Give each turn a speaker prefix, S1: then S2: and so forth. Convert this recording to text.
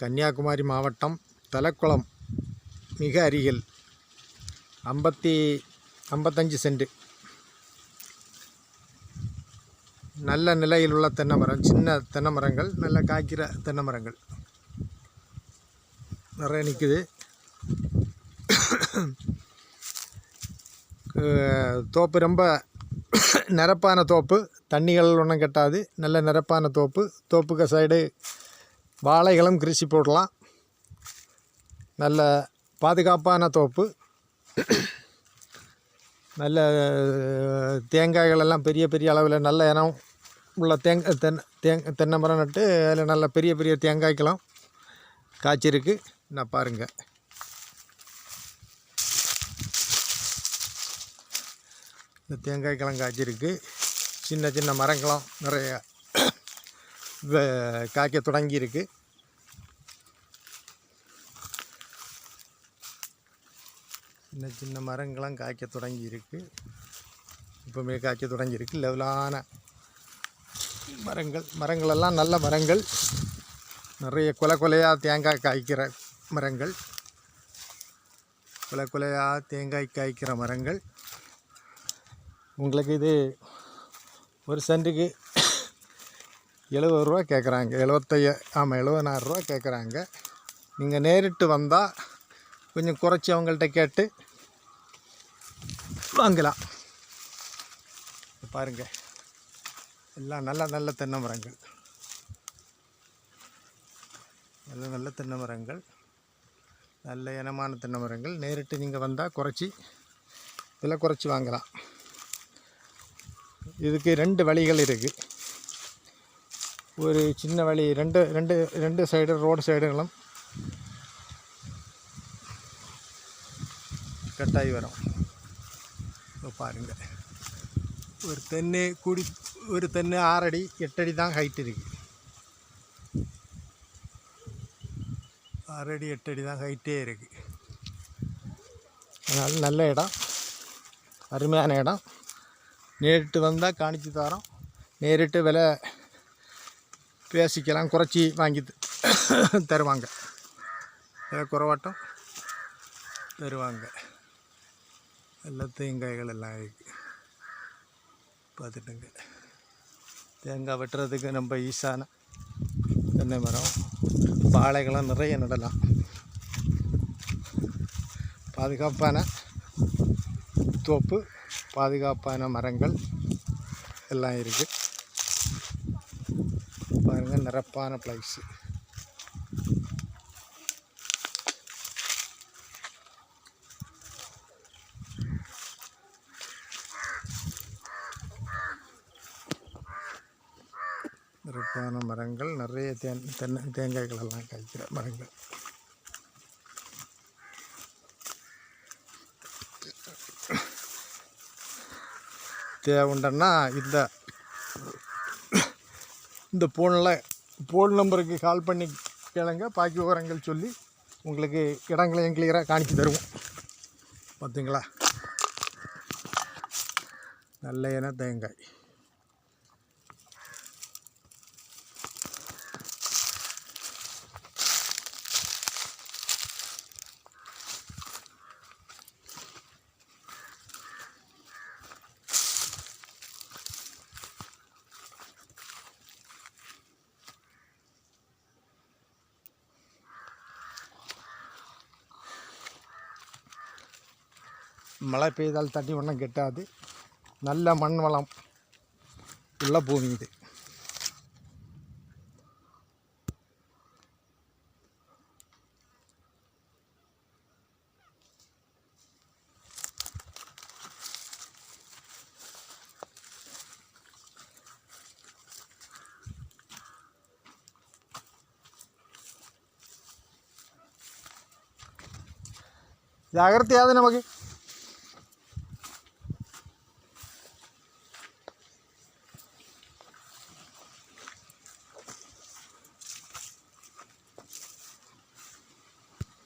S1: கன்னியாகுமரி மாவட்டம் தலக்குளம் மிக அருகில் ஐம்பத்தி ஐம்பத்தஞ்சு சென்ட். நல்ல நிலையில் உள்ள தென்னை மரம் சின்ன தென்னை மரங்கள் நல்ல காய்க்கிற தென்னை மரங்கள் நிறைய நிற்குது தோப்பு ரொம்ப நிரப்பான தோப்பு. தண்ணிகள் ஒன்றும் கட்டாது. நல்ல நிரப்பான தோப்பு. தோப்புக்கு சைடு வாழைகளும் கிருஷி போடலாம். நல்ல பாதுகாப்பான தோப்பு. நல்ல தேங்காய்கள் எல்லாம் பெரிய பெரிய அளவில் நல்ல இனம் உள்ள தேங்க தென் தேங் தென்னை மரம் நட்டு அதில் நல்ல பெரிய பெரிய தேங்காய்க்கெல்லாம் காய்ச்சிருக்கு. நான் பாருங்கள் இந்த தேங்காய்க்கெல்லாம் காய்ச்சிருக்கு. சின்ன சின்ன மரங்களும் நிறைய. காய்க்க தொடங்கியிருக்கு. சின்ன சின்ன மரங்கள்லாம் காய்க்க தொடங்கியிருக்கு. இப்போமே காய்க்க தொடங்கியிருக்கு. லெவலான மரங்கள் மரங்களெல்லாம் நல்ல மரங்கள். நிறைய கொலை கொலையாக தேங்காய் காய்க்கிற மரங்கள். கொலை கொலையாக தேங்காய் காய்க்கிற மரங்கள். உங்களுக்கு இது ஒரு சென்ட்டுக்கு எழுபது ரூபா கேட்குறாங்க. எழுபத்தைய ஆமாம் எழுபதாயிரரூவா கேட்குறாங்க. நீங்கள் நேரிட்டு வந்தால் கொஞ்சம் குறைச்சி அவங்கள்ட்ட கேட்டு வாங்கலாம். பாருங்கள் எல்லாம் நல்ல நல்ல தென்னை மரங்கள். நல்ல நல்ல தென்னை மரங்கள். நல்ல இனமான தென்னை மரங்கள். நேரிட்டு நீங்கள் வந்தால் குறைச்சி விலை குறைச்சி வாங்கலாம். இதுக்கு ரெண்டு வழிகள் இருக்குது ஒரு சின்ன வழி ரெண்டு ரெண்டு ரெண்டு சைடு ரோடு சைடுகளும் கட்டாயி வரும். இப்போ பாருங்கள் ஒரு தென்னு கூடி ஒரு தென்னு ஆறடி எட்டடி தான் ஹைட் இருக்குது ஆறடி எட்டடி தான் ஹைட்டே இருக்குது அதனால் நல்ல இடம். அருமையான இடம். நேரிட்டு வந்தால் காணிச்சு தரோம். நேரிட்டு விலை பேசிக்கலாம். குறைச்சி வாங்கி தருவாங்க. விலை குறவாட்டம்? தருவாங்க. எல்லா தேங்காய்கள் எல்லாம் இருக்குது பார்த்துட்டுங்க. தேங்காய் வெட்டுறதுக்கு நம்ம ஈஸான தென்னை மரம் வாழைகளும் நிறைய நடலாம். பாதுகாப்பான தோப்பு பாதுகாப்பான மரங்கள் எல்லாம் இருக்குது நிரப்பான ப்ளைஸு நிரப்பான மரங்கள் நிறைய தேன் தென்னை தேங்காய்கள் எல்லாம் காய்க்கிற மரங்கள். தேவைண்டன்னா இந்த இந்த பூனில் ஃபோன் நம்பருக்கு கால் பண்ணி கேளுங்க பாக்கி விவரங்கள் சொல்லி உங்களுக்கு இடங்களையும் கிளியராக காணிச்சு தருவோம். பார்த்தீங்களா நல்ல என தேங்காய். மழை பெய்தால் தண்ணி ஒன்றும் கெட்டாது நல்ல மண் வளம் உள்ள பூமி இது ജാഗ്രതയാതെ നമുക്ക്